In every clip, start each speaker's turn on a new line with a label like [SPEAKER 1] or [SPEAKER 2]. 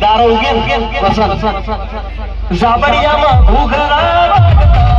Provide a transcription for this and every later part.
[SPEAKER 1] દારો ઉગે ને વસંત ઝાબડિયામાં ઘૂઘરા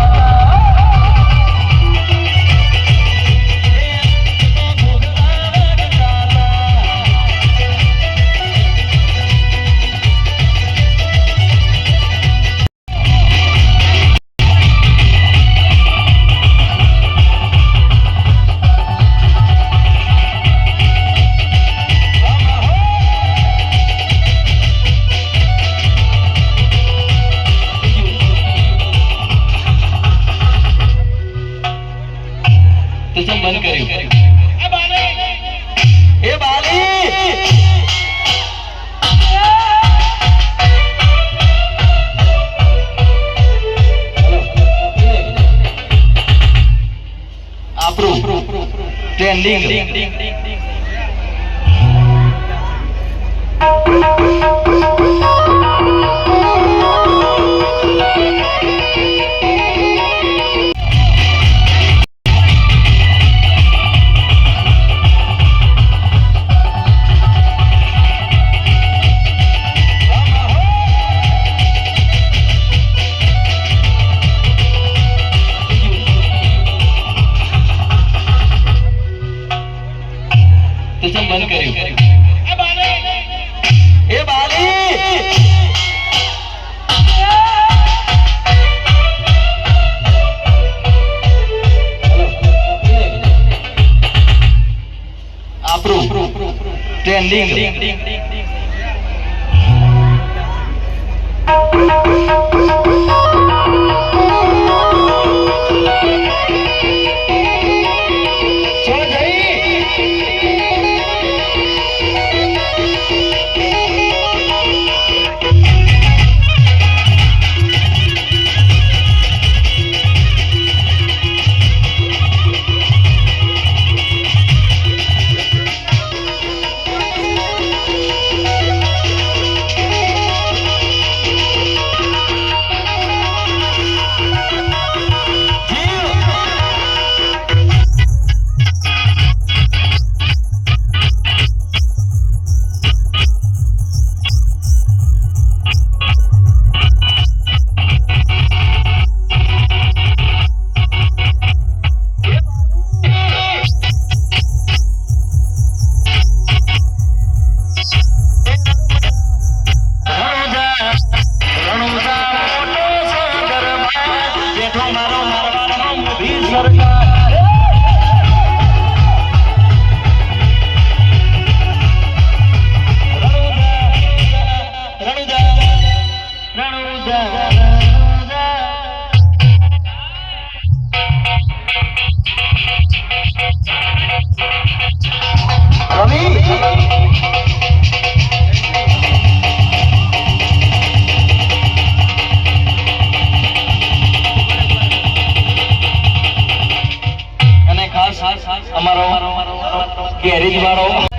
[SPEAKER 2] આપણું
[SPEAKER 1] ટ્રેન્ડિંગ
[SPEAKER 2] આપણું
[SPEAKER 1] ટ્રેન્ડિંગ Thank મારો Oklahoma. અમારો ગેરેજ વાળો.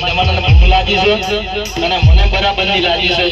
[SPEAKER 1] જમાનાને ભૂખ લાગી છે અને મને બરાબરની લાગી છે.